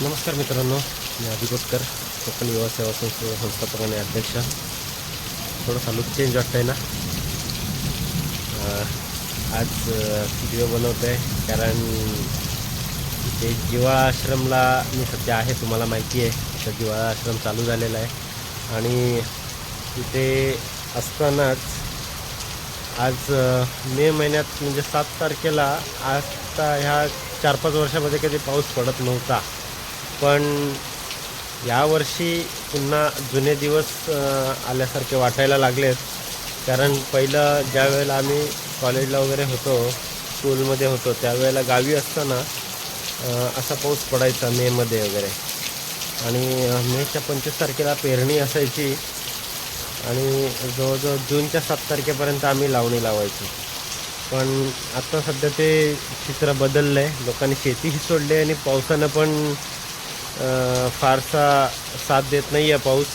नमस्कार मित्रांनो मी अधिकोटकर कोकण युवा सेवा संस्था संस्थापक आणि अध्यक्ष. थोडंसं लुक चेंज वाटतंय ना? आज व्हिडिओ बनवतो आहे कारण ते जीवाश्रमला मी सध्या आहे तुम्हाला माहिती आहे तर जिवा आश्रम चालू झालेला आहे. आणि तिथे असतानाच आज मे महिन्यात म्हणजे सात तारखेला आता ह्या चार पाच वर्षामध्ये कधी पाऊस पडत नव्हता. पण यावर्षी पुन्हा जुने दिवस आल्यासारखे वाटायला लागलेत. कारण पहिलं ज्या वेळेला आम्ही कॉलेजला वगैरे होतो स्कूलमध्ये होतो त्यावेळेला गावी असताना असा पाऊस पडायचा मेमध्ये वगैरे. आणि मेच्या पंचवीस तारखेला पेरणी असायची. आणि जवळजवळ जूनच्या सात तारखेपर्यंत आम्ही लावणी लावायची. पण आत्ता सध्या ते चित्र बदललं आहे लोकांनी शेतीही सोडली आहे आणि पावसानं पण फारसा साथ देत नाही आहे पाऊस.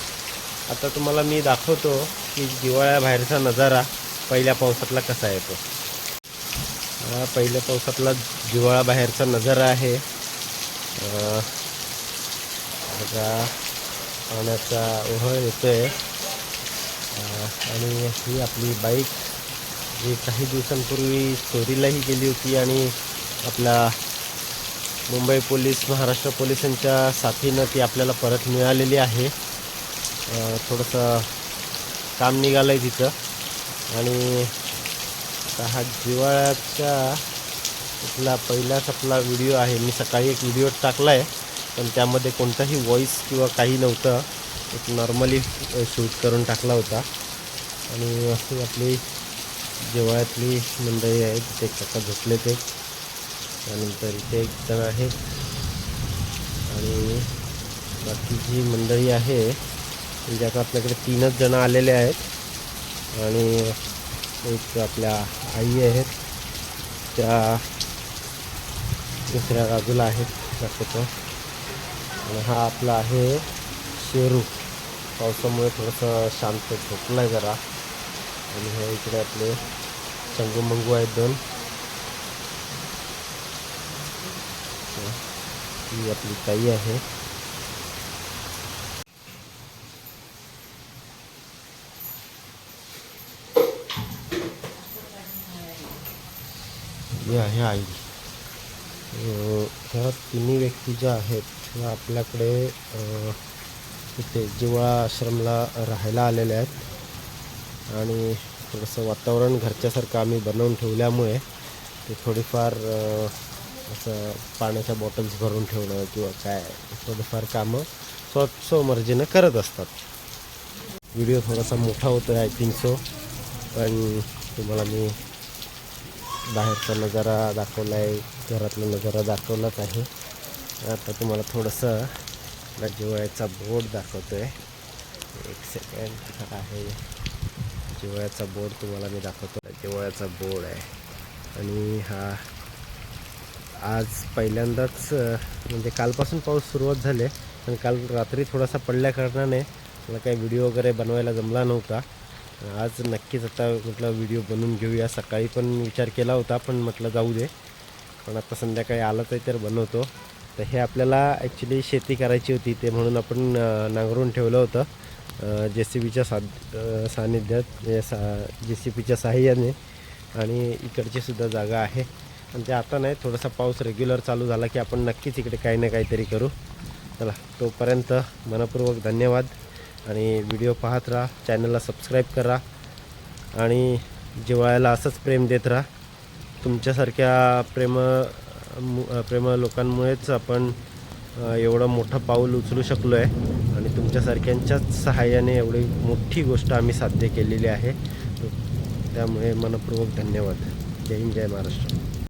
आता तुम्हाला मी दाखवतो की दिवाळ्याबाहेरचा नजारा पहिल्या पावसातला कसा येतो. हा पहिल्या पावसातला दिवाळाबाहेरचा नजारा आहे. आता बघा पाण्याचा ओहळ येतो आहे आणि ही आपली बाईक जी काही दिवसांपूर्वी चोरीलाही गेली होती आणि आपला मुंबई पोलीस महाराष्ट्र पोलिसांच्या साथीनं ती आपल्याला परत मिळालेली आहे. थोडंसं काम निघालं आहे तिथं. आणि हा जिवाळ्याचा आपला पहिलाच आपला व्हिडिओ आहे. मी सकाळी एक व्हिडिओ टाकला आहे पण त्यामध्ये कोणताही व्हॉईस किंवा काही नव्हतं. एक नॉर्मली शूट करून टाकला होता. आणि अशी आपली जिवाळ्यातली मंडळी आहेत ते काका झोपले ते. त्यानंतर इथे एक जण आहे. आणि बाकी जी मंडळी आहे म्हणजे आता आपल्याकडे तीनच जणं आलेले आहेत. आणि एक आपल्या आई आहेत. त्या दुसऱ्या बाजूला आहेत दाखवतो आणि हा आपला आहे शेरू. पावसामुळे थोडंसं शांत झोपला आहे जरा. आणि हे इकडे आपले चंगू मंगू आहेत दोन. ही आपली ताई आहे. ही आहे आई. ह्या तिन्ही व्यक्ती ज्या आहेत ह्या आपल्याकडे इथे जिवा आश्रमला राहायला आलेल्या आहेत. आणि थोडंसं वातावरण घरच्यासारखं आम्ही बनवून ठेवल्यामुळे ते थोडीफार असं पाण्याच्या बॉटल्स भरून ठेवणं किंवा काय थोडंफार कामं स्व स्वमर्जीनं करत असतात. व्हिडिओ थोडासा मोठा होतो आहे आय थिंक सो पण तुम्हाला मी बाहेरचा नजारा दाखवला आहे घरातला नजारा दाखवलाच आहे. आता तुम्हाला थोडंसं जिवळ्याचा जिवाळ्याचा बोर्ड दाखवतो आहे एक सेकंड हा आहे. जिवाळ्याचा बोर्ड तुम्हाला मी दाखवतो. जिवाळ्याचा बोर्ड आहे. आणि हा आज पहिल्यांदाच म्हणजे कालपासून पाऊस सुरुवात झाले पण काल रात्री थोडासा पडल्या कारणाने मला काही व्हिडिओ वगैरे बनवायला जमला नव्हता. आज नक्कीच आता म्हटलं व्हिडिओ बनवून घेऊया. सकाळी पण विचार केला होता पण म्हटलं जाऊ दे. पण आता संध्याकाळी आलं तर तर बनवतो. तर हे आपल्याला ॲक्च्युली शेती करायची होती ते म्हणून आपण नांगरून ठेवलं होतं. जे सी बीच्या सा सान्निध्यात सानिध्यात सा जे सी बीच्या साहाय्याने आणि इकडची सुद्धा जागा आहे. आणि ते आता नाही थोडासा पाऊस रेग्युलर चालू झाला की आपण नक्कीच इकडे काही ना काहीतरी करू. चला तोपर्यंत मनपूर्वक धन्यवाद आणि व्हिडिओ पाहत राहा चॅनलला सबस्क्राईब करा आणि जिवाळ्याला असंच प्रेम देत राहा. तुमच्यासारख्या प्रेम मु- प्रेम लोकांमुळेच आपण एवढं मोठं पाऊल उचलू शकलो आहे आणि तुमच्यासारख्यांच्याच सहाय्याने एवढी मोठी गोष्ट आम्ही साध्य केलेली आहे. त्यामुळे मनपूर्वक धन्यवाद. जय हिंद जय महाराष्ट्र.